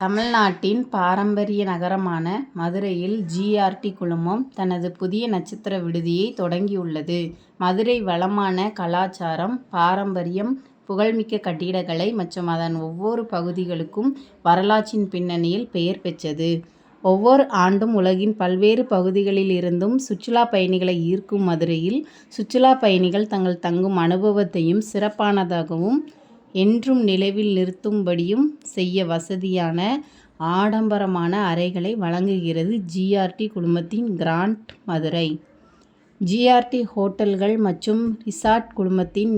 தமிழ்நாட்டின் பாரம்பரிய நகரமான மதுரையில் ஜிஆர்டி குழுமம் தனது புதிய நட்சத்திர விடுதியை தொடங்கியுள்ளது. மதுரை வளமான கலாசாரம், பாரம்பரியம், புகழ்மிக்க கட்டிடக்கலை மற்றும் அதன் ஒவ்வொரு பகுதிகளுக்கும் வரலாற்றின் பின்னணியில் பெயர் பெற்றது. ஒவ்வொரு ஆண்டும் உலகின் பல்வேறு பகுதிகளில் இருந்தும் சுற்றுலா பயணிகளை ஈர்க்கும் மதுரையில், சுற்றுலா பயணிகள் தங்கள் தங்கும் அனுபவத்தையும் சிறப்பானதாகவும், என்றும் நிலவில் நிறுத்தும்படியும் செய்ய வசதியான, ஆடம்பரமான அறைகளை வழங்குகிறது ஜிஆர்டி குழுமத்தின் கிராண்ட் மதுரை. ஜிஆர்டி ஹோட்டல்கள் மற்றும் ரிசார்ட் குழுமத்தின்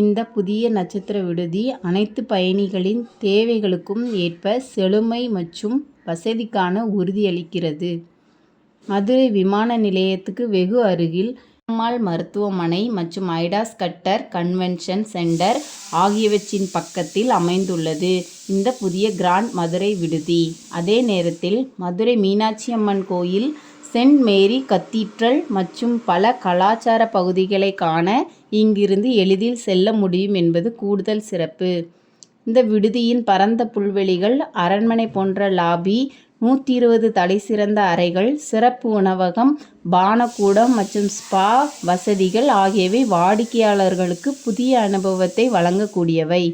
இந்த புதிய நட்சத்திர விடுதி, அனைத்து பயணிகளின் தேவைகளுக்கும் ஏற்ப செழுமை மற்றும் வசதிக்கான உறுதியளிக்கிறது. மதுரை விமான நிலையத்துக்கு வெகு அருகில், அம்மாள் மருத்துவமனை மற்றும் ஐடாஸ் கட்டர் கன்வென்ஷன் சென்டர் ஆகியவற்றின் பக்கத்தில் அமைந்துள்ளது இந்த புதிய கிராண்ட் மதுரை விடுதி. அதே நேரத்தில், மதுரை மீனாட்சியம்மன் கோயில், சென்ட் மேரி கத்தீட்ரல் மற்றும் பல கலாச்சார பகுதிகளை காண இங்கிருந்து எளிதில் செல்ல முடியும் என்பது கூடுதல் சிறப்பு. இந்த விடுதியின் பரந்த புல்வெளிகள், அரண்மனை போன்ற லாபி, நூற்றி இருபது தலைசிறந்த அறைகள், சிறப்பு உணவகம், பானக்கூடம் மற்றும் ஸ்பா வசதிகள் ஆகியவை வாடிக்கையாளர்களுக்கு புதிய அனுபவத்தை வழங்கக்கூடியவை.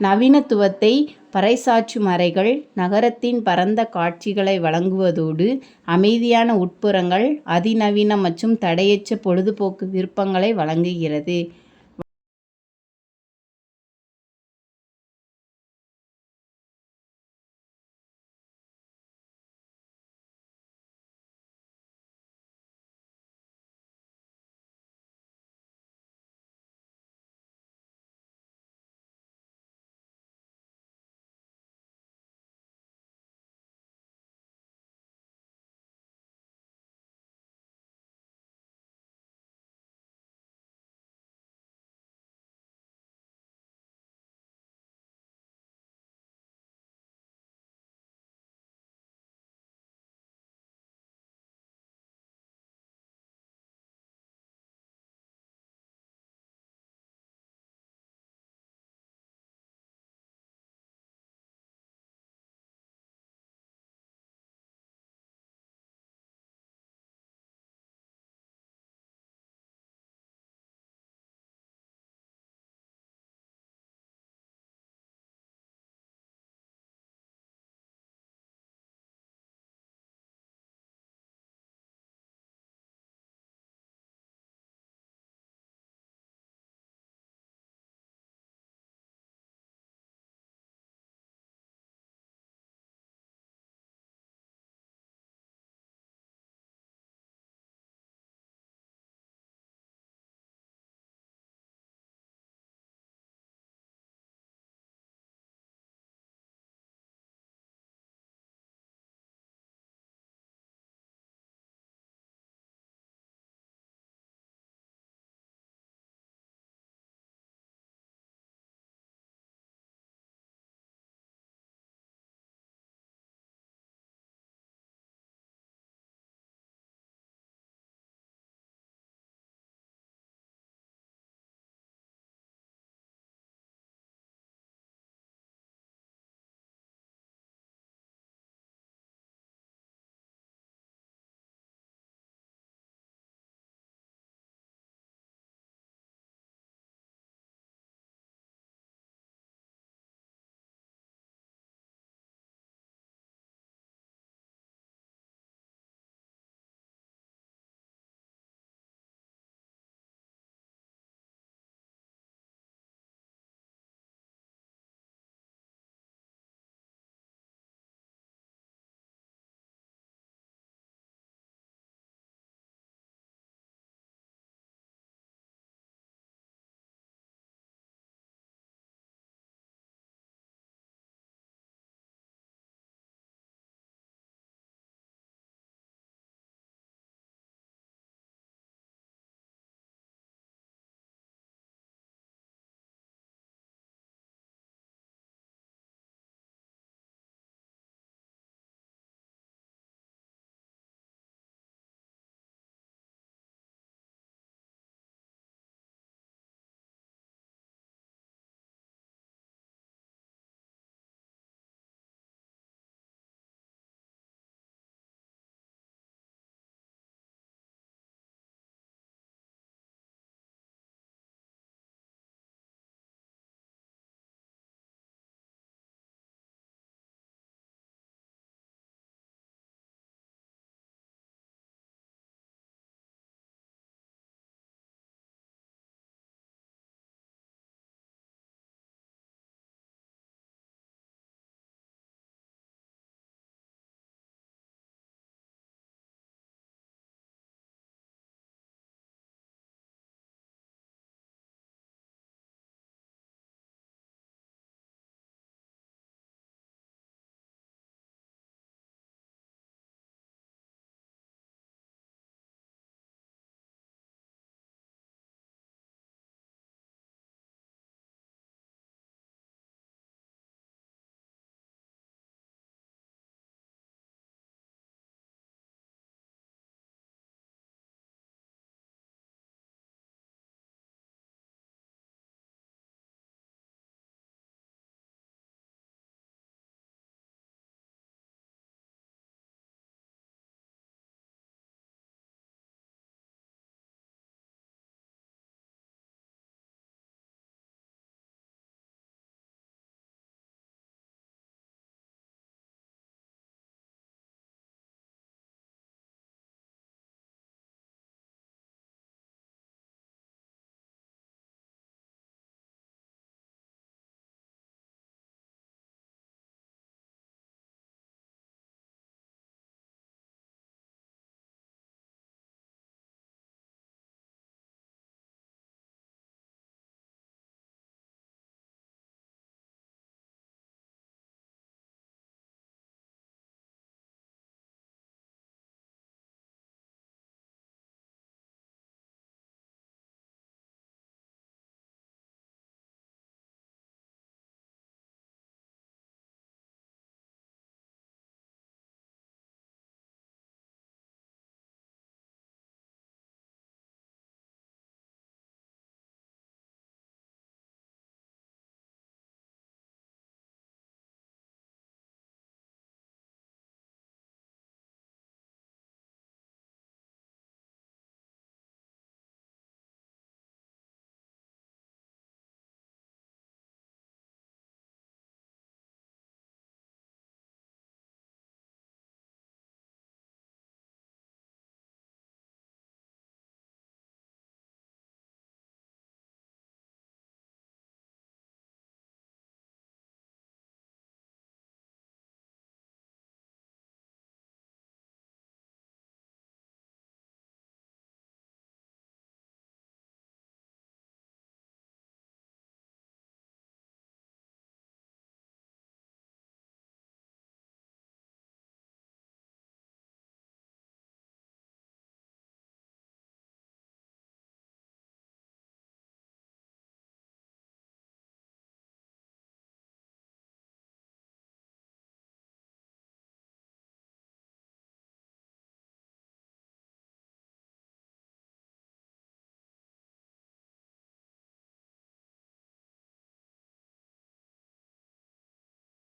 நவீனத்துவத்தை பறைசாற்றும் அறைகள், நகரத்தின் பரந்த காட்சிகளை வழங்குவதோடு, அமைதியான உட்புறங்கள், அதிநவீன மற்றும் தடையற்ற பொழுதுபோக்கு விருப்பங்களை வழங்குகிறது.